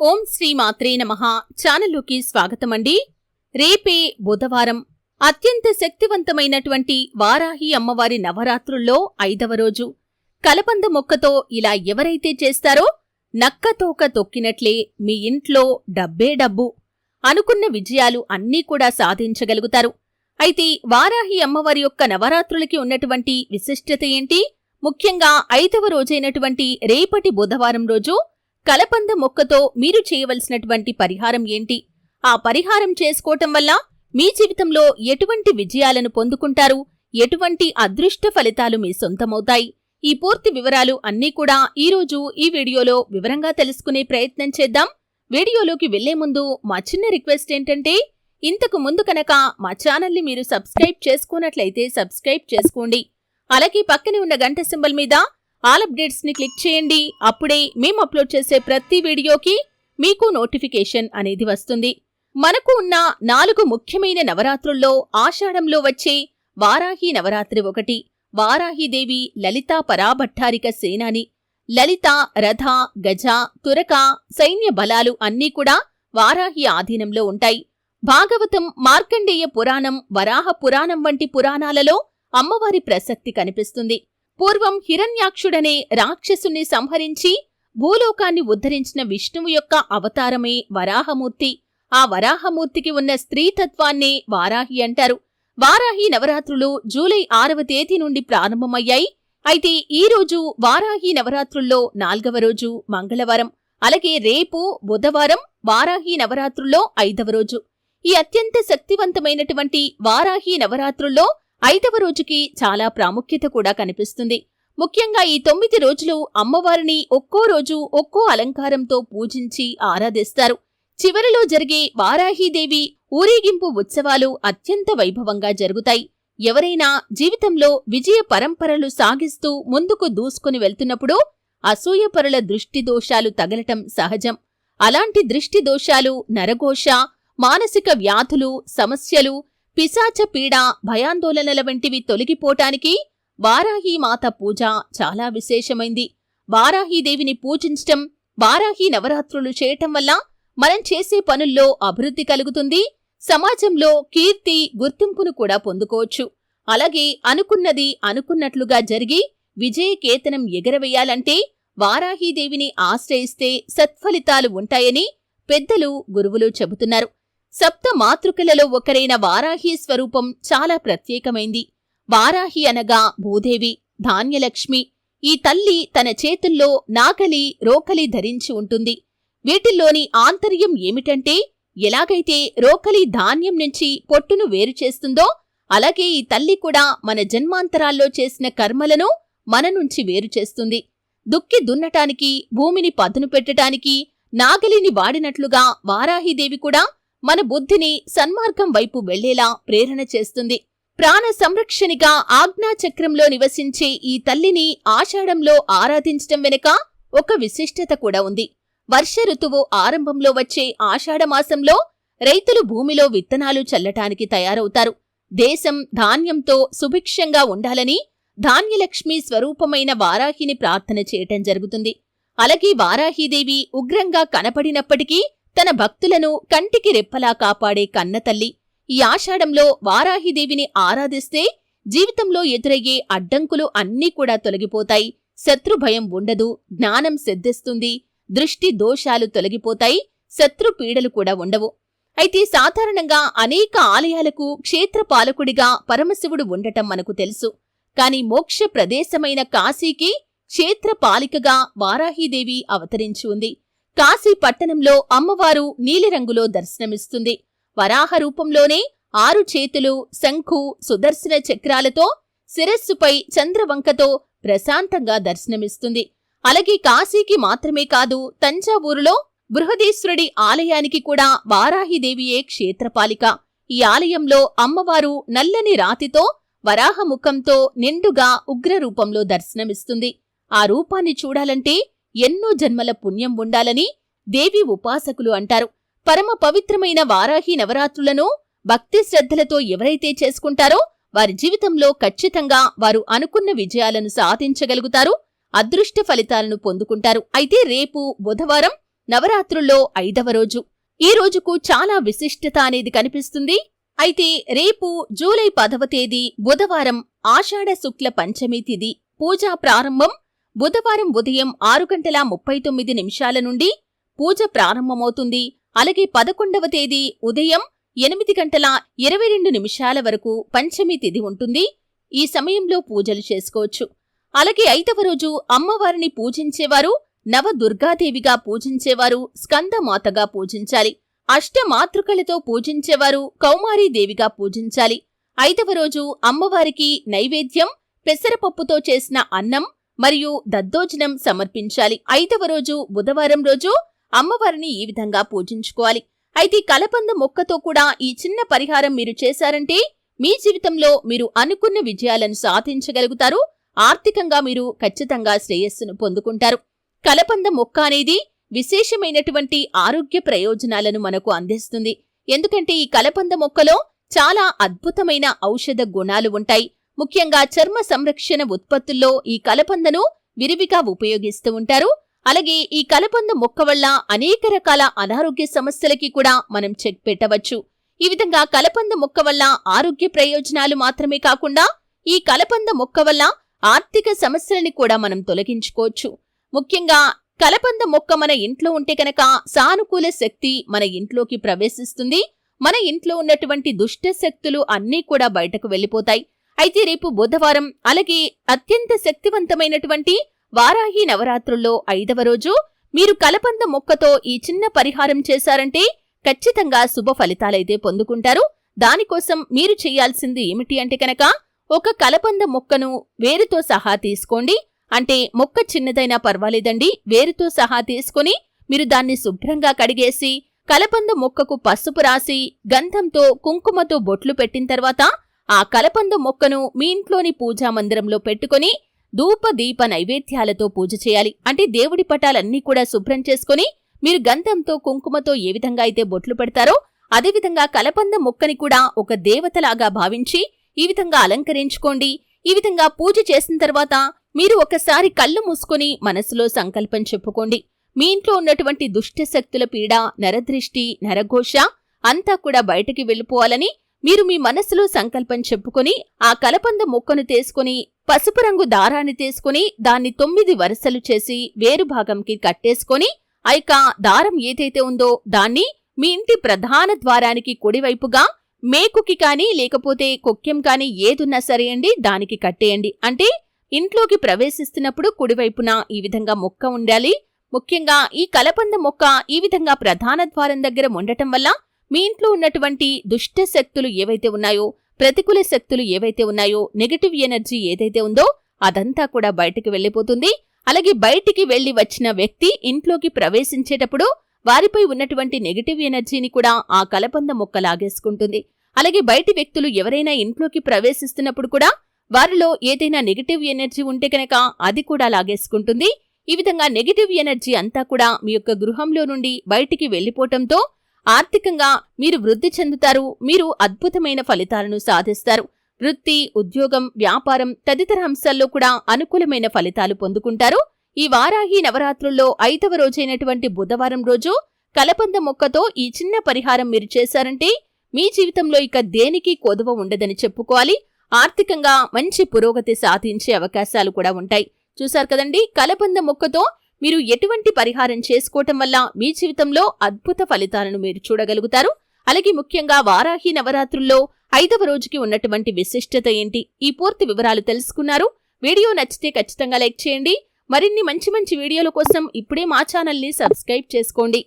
ఓం శ్రీ మాత్రే నమ. ఛానల్లోకి స్వాగతమండి. రేపే బుధవారం. అత్యంత శక్తివంతమైనటువంటి వారాహి అమ్మవారి నవరాత్రుల్లో ఐదవ రోజు. కలబంద మొక్కతో ఇలా ఎవరైతే చేస్తారో నక్కతోక తొక్కినట్లే మీ ఇంట్లో డబ్బే డబ్బు. అనుకున్న విజయాలు అన్నీ కూడా సాధించగలుగుతారు. అయితే వారాహి అమ్మవారి యొక్క నవరాత్రులకి ఉన్నటువంటి విశిష్టత ఏంటి? ముఖ్యంగా ఐదవ రోజైనటువంటి రేపటి బుధవారం రోజు కలపంద మొక్కతో మీరు చేయవలసినటువంటి పరిహారం ఏంటి? ఆ పరిహారం చేసుకోవటం వల్ల మీ జీవితంలో ఎటువంటి విజయాలను పొందుకుంటారు? ఎటువంటి అదృష్ట ఫలితాలు మీ సొంతమవుతాయి? ఈ పూర్తి వివరాలు అన్నీ కూడా ఈరోజు ఈ వీడియోలో వివరంగా తెలుసుకునే ప్రయత్నం చేద్దాం. వీడియోలోకి వెళ్ళే ముందు మా చిన్న రిక్వెస్ట్ ఏంటంటే ఇంతకు ముందు కనుక మా ఛానల్ని మీరు సబ్స్క్రైబ్ చేసుకున్నట్లయితే సబ్స్క్రైబ్ చేసుకోండి. అలాగే పక్కనే ఉన్న గంట సింబల్ మీద ఆల్ అప్డేట్స్ని క్లిక్ చేయండి. అప్పుడే మేము అప్లోడ్ చేసే ప్రతి వీడియోకి మీకు నోటిఫికేషన్ అనేది వస్తుంది. మనకు ఉన్న నాలుగు ముఖ్యమైన నవరాత్రుల్లో ఆషాఢంలో వచ్చే వారాహి నవరాత్రి ఒకటి వారాహిదేవి లలిత పరాభట్టారిక సేనాని లలిత రథ గజ తురక సైన్య బలాలు అన్నీ కూడా వారాహి ఆధీనంలో ఉంటాయి. భాగవతం మార్కండేయ పురాణం వరాహ పురాణం వంటి పురాణాలలో అమ్మవారి ప్రసక్తి కనిపిస్తుంది. పూర్వం హిరణ్యాక్షుడనే రాక్షసుని సంహరించి భూలోకాన్ని ఉద్ధరించిన విష్ణువు యొక్క అవతారమే వరాహమూర్తి. ఆ వరాహమూర్తికి ఉన్న స్త్రీతత్వాన్నే వారాహి అంటారు. వారాహి నవరాత్రులు జూలై ఆరవ తేదీ నుండి ప్రారంభమయ్యాయి. అయితే ఈ రోజు వారాహి నవరాత్రుల్లో నాల్గవ రోజు మంగళవారం అలాగే రేపు బుధవారం వారాహి నవరాత్రుల్లో ఐదవ రోజు. ఈ అత్యంత శక్తివంతమైనటువంటి వారాహి నవరాత్రుల్లో ఐదవ రోజుకి చాలా ప్రాముఖ్యత కూడా కనిపిస్తుంది. ముఖ్యంగా ఈ తొమ్మిది రోజులు అమ్మవారిని ఒక్కో రోజు ఒక్కో అలంకారంతో పూజించి ఆరాధిస్తారు. చివరిలో జరిగే వారాహీదేవి ఊరేగింపు ఉత్సవాలు అత్యంత వైభవంగా జరుగుతాయి. ఎవరైనా జీవితంలో విజయ పరంపరలు సాగిస్తూ ముందుకు దూసుకుని వెళ్తున్నప్పుడు అసూయపరుల దృష్టి దోషాలు తగలటం సహజం. అలాంటి దృష్టి దోషాలు నరఘోష మానసిక వ్యాధులు సమస్యలు పిశాచ పీడ భయాందోళనల వంటివి తొలగిపోటానికి వారాహీమాత పూజ చాలా విశేషమైంది. వారాహీదేవిని పూజించటం వారాహీ నవరాత్రులు చేయటం వల్ల మనం చేసే పనుల్లో అభివృద్ధి కలుగుతుంది. సమాజంలో కీర్తి గుర్తింపును కూడా పొందుకోవచ్చు. అలాగే అనుకున్నది అనుకున్నట్లుగా జరిగి విజయకేతనం ఎగరవేయాలంటే వారాహీదేవిని ఆశ్రయిస్తే సత్ఫలితాలు ఉంటాయని పెద్దలు గురువులు చెబుతున్నారు. సప్త మాతృకలలో ఒకరైన వారాహి స్వరూపం చాలా ప్రత్యేకమైంది. వారాహి అనగా భూదేవి ధాన్యలక్ష్మి. ఈ తల్లి తన చేతుల్లో నాగలి రోకలి ధరించి ఉంటుంది. వీటిల్లోని ఆంతర్యం ఏమిటంటే ఎలాగైతే రోకలి ధాన్యం నుంచి పొట్టును వేరు చేస్తుందో అలాగే ఈ తల్లి కూడా మన జన్మాంతరాల్లో చేసిన కర్మలను మన నుంచి వేరు చేస్తుంది. దుక్కి దున్నటానికి భూమిని పదును పెట్టటానికి నాగలిని వాడినట్లుగా వారాహిదేవి కూడా మన బుద్ధిని సన్మార్గం వైపు వెళ్ళేలా ప్రేరణ చేస్తుంది. ప్రాణ సంరక్షణిగా ఆజ్ఞాచక్రంలో నివసించే ఈ తల్లిని ఆషాఢంలో ఆరాధించటం వెనుక ఒక విశిష్టత కూడా ఉంది. వర్ష ఋతువు ఆరంభంలో వచ్చే ఆషాఢమాసంలో రైతులు భూమిలో విత్తనాలు చల్లటానికి తయారవుతారు. దేశం ధాన్యంతో సుభిక్షంగా ఉండాలని ధాన్యలక్ష్మి స్వరూపమైన వారాహిని ప్రార్థన చేయటం జరుగుతుంది. అలాగే వారాహీదేవి ఉగ్రంగా కనపడినప్పటికీ తన భక్తులను కంటికి రెప్పలా కాపాడే కన్నతల్లి. ఈ ఆషాఢంలో వారాహిదేవిని ఆరాధిస్తే జీవితంలో ఎదురయ్యే అడ్డంకులు అన్నీ కూడా తొలగిపోతాయి. శత్రుభయం ఉండదు జ్ఞానం సిద్ధిస్తుంది దృష్టి దోషాలు తొలగిపోతాయి శత్రు పీడలు కూడా ఉండవు. అయితే సాధారణంగా అనేక ఆలయాలకు క్షేత్రపాలకుడిగా పరమశివుడు ఉండటం మనకు తెలుసు. కాని మోక్ష ప్రదేశమైన కాశీకి క్షేత్రపాలికగా వారాహీదేవి అవతరించి ఉంది. కాశీ పట్టణంలో అమ్మవారు నీలిరంగులో దర్శనమిస్తుంది. వరాహ రూపంలోనే ఆరు చేతులు శంఖు సుదర్శన చక్రాలతో శిరస్సుపై చంద్రవంకతో ప్రశాంతంగా దర్శనమిస్తుంది. అలాగే కాశీకి మాత్రమే కాదు తంజావూరులో బృహదీశ్వరుడి ఆలయానికి కూడా వారాహిదేవియే క్షేత్రపాలిక. ఈ ఆలయంలో అమ్మవారు నల్లని రాతితో వరాహముఖంతో నిండుగా ఉగ్రరూపంలో దర్శనమిస్తుంది. ఆ రూపాన్ని చూడాలంటే ఎన్నో జన్మల పుణ్యం ఉండాలని దేవి ఉపాసకులు అంటారు. పరమ పవిత్రమైన వారాహి నవరాత్రులను భక్తి శ్రద్ధలతో ఎవరైతే చేసుకుంటారో వారి జీవితంలో ఖచ్చితంగా వారు అనుకున్న విజయాలను సాధించగలుగుతారు అదృష్ట ఫలితాలను పొందుకుంటారు. అయితే రేపు బుధవారం నవరాత్రుల్లో ఐదవ రోజు. ఈ రోజుకు చాలా విశిష్టత అనేది కనిపిస్తుంది. అయితే రేపు జూలై పదవ తేదీ బుధవారం ఆషాఢ శుక్ల పంచమి తిథి పూజా ప్రారంభం బుధవారం ఉదయం ఆరు గంటల ముప్పై తొమ్మిది నిమిషాల నుండి పూజ ప్రారంభమవుతుంది. అలాగే పదకొండవ తేదీ ఉదయం ఎనిమిది గంటల ఇరవై రెండు నిమిషాల వరకు పంచమి తిథి ఉంటుంది. ఈ సమయంలో పూజలు చేసుకోవచ్చు. అలాగే ఐదవ రోజు అమ్మవారిని పూజించేవారు నవ దుర్గాదేవిగా పూజించేవారు స్కందమాతగా పూజించాలి. అష్టమాతృకలతో పూజించేవారు కౌమారీదేవిగా పూజించాలి. ఐదవ రోజు అమ్మవారికి నైవేద్యం పెసరపప్పుతో చేసిన అన్నం మరియు దద్దోజనం సమర్పించాలి. ఐదవ రోజు బుధవారం రోజు అమ్మవారిని ఈ విధంగా పూజించుకోవాలి. అయితే కలపంద మొక్కతో కూడా ఈ చిన్న పరిహారం మీరు చేశారంటే మీ జీవితంలో మీరు అనుకున్న విజయాలను సాధించగలుగుతారు. ఆర్థికంగా మీరు ఖచ్చితంగా శ్రేయస్సును పొందుకుంటారు. కలపంద మొక్క అనేది విశేషమైనటువంటి ఆరోగ్య ప్రయోజనాలను మనకు అందిస్తుంది. ఎందుకంటే ఈ కలపంద మొక్కలో చాలా అద్భుతమైన ఔషధ గుణాలు ఉంటాయి. ముఖ్యంగా చర్మ సంరక్షణ ఉత్పత్తుల్లో ఈ కలపందను విరివిగా ఉపయోగిస్తూ ఉంటారు. అలాగే ఈ కలపంద మొక్క వల్ల అనేక రకాల అనారోగ్య సమస్యలకి కూడా మనం చెక్ పెట్టవచ్చు. ఈ విధంగా కలపంద మొక్క వల్ల ఆరోగ్య ప్రయోజనాలు మాత్రమే కాకుండా ఈ కలపంద మొక్క వల్ల ఆర్థిక సమస్యలని కూడా మనం తొలగించుకోవచ్చు. ముఖ్యంగా కలపంద మొక్క మన ఇంట్లో ఉంటే కనుక సానుకూల శక్తి మన ఇంట్లోకి ప్రవేశిస్తుంది. మన ఇంట్లో ఉన్నటువంటి దుష్ట శక్తులు అన్నీ కూడా బయటకు వెళ్ళిపోతాయి. అయితే రేపు బుధవారం అలాగే అత్యంత శక్తివంతమైనటువంటి వారాహి నవరాత్రుల్లో ఐదవ రోజు మీరు కలపంద మొక్కతో ఈ చిన్న పరిహారం చేశారంటే ఖచ్చితంగా శుభ ఫలితాలైతే పొందుకుంటారు. దానికోసం మీరు చేయాల్సింది ఏమిటి అంటే కనుక ఒక కలపంద మొక్కను వేరుతో సహా తీసుకోండి. అంటే మొక్క చిన్నదైనా పర్వాలేదండి. వేరుతో సహా తీసుకుని మీరు దాన్ని శుభ్రంగా కడిగేసి కలపంద మొక్కకు పసుపు రాసి గంధంతో కుంకుమతో బొట్లు పెట్టిన తర్వాత ఆ కలపంద మొక్కను మీ ఇంట్లోని పూజా మందిరంలో పెట్టుకుని ధూప దీప నైవేద్యాలతో పూజ చేయాలి. అంటే దేవుడి పటాలన్నీ కూడా శుభ్రం చేసుకుని మీరు గంధంతో కుంకుమతో ఏ విధంగా అయితే బొట్లు పెడతారో అదేవిధంగా కలపంద మొక్కని కూడా ఒక దేవతలాగా భావించి ఈ విధంగా అలంకరించుకోండి. ఈ విధంగా పూజ చేసిన తర్వాత మీరు ఒకసారి కళ్ళు మూసుకొని మనసులో సంకల్పం చెప్పుకోండి. మీ ఇంట్లో ఉన్నటువంటి దుష్ట శక్తుల పీడ నరదృష్టి నరఘోష అంతా కూడా బయటికి వెళ్ళిపోవాలని మీరు మీ మనసులో సంకల్పం చెప్పుకొని ఆ కలపంద మొక్కను తీసుకుని పసుపు రంగు దారాన్ని తీసుకుని దాన్ని తొమ్మిది వరుసలు చేసి వేరు భాగంకి కట్టేసుకొని ఐక దారం ఏదైతే ఉందో దాన్ని మీ ఇంటి ప్రధాన ద్వారానికి కుడివైపుగా మేకుకి కానీ లేకపోతే కొక్కెం కానీ ఏదున్నా సరే అండి దానికి కట్టేయండి. అంటే ఇంట్లోకి ప్రవేశిస్తున్నప్పుడు కుడివైపున ఈ విధంగా మొక్క ఉండాలి. ముఖ్యంగా ఈ కలపంద మొక్క ఈ విధంగా ప్రధాన ద్వారం దగ్గర ఉండటం వల్ల మీ ఇంట్లో ఉన్నటువంటి దుష్ట శక్తులు ఏవైతే ఉన్నాయో ప్రతికూల శక్తులు ఏవైతే ఉన్నాయో నెగటివ్ ఎనర్జీ ఏదైతే ఉందో అదంతా కూడా బయటికి వెళ్ళిపోతుంది. అలాగే బయటికి వెళ్ళి వచ్చిన వ్యక్తి ఇంట్లోకి ప్రవేశించేటప్పుడు వారిపై ఉన్నటువంటి నెగటివ్ ఎనర్జీని కూడా ఆ కలపంద మొక్క లాగేసుకుంటుంది. అలాగే బయటి వ్యక్తులు ఎవరైనా ఇంట్లోకి ప్రవేశిస్తున్నప్పుడు కూడా వారిలో ఏదైనా నెగటివ్ ఎనర్జీ ఉంటే కనుక అది కూడా లాగేసుకుంటుంది. ఈ విధంగా నెగిటివ్ ఎనర్జీ అంతా కూడా మీ యొక్క గృహంలో నుండి బయటికి వెళ్ళిపోవటంతో ఆర్థికంగా మీరు వృద్ధి చెందుతారు మీరు అద్భుతమైన ఫలితాలను సాధిస్తారు. వృత్తి ఉద్యోగం వ్యాపారం తదితర అంశాల్లో కూడా అనుకూలమైన ఫలితాలు పొందుకుంటారు. ఈ వారాహి నవరాత్రుల్లో ఐదవ రోజైనటువంటి బుధవారం రోజు కలపంద మొక్కతో ఈ చిన్న పరిహారం మీరు చేశారంటే మీ జీవితంలో ఇక దేనికి కొదువ ఉండదని చెప్పుకోవాలి. ఆర్థికంగా మంచి పురోగతి సాధించే అవకాశాలు కూడా ఉంటాయి. చూశారు కదండి కలబంద మొక్కతో మీరు ఎటువంటి పరిహారం చేసుకోవటం వల్ల మీ జీవితంలో అద్భుత ఫలితాలను మీరు చూడగలుగుతారు. అలాగే ముఖ్యంగా వారాహి నవరాత్రుల్లో ఐదవ రోజుకి ఉన్నటువంటి విశిష్టత ఏంటి? ఈ పూర్తి వివరాలు తెలుసుకున్నారు. వీడియో నచ్చితే ఖచ్చితంగా లైక్ చేయండి. మరిన్ని మంచి మంచి వీడియోల కోసం ఇప్పుడే మా ఛానల్ని సబ్స్క్రైబ్ చేసుకోండి.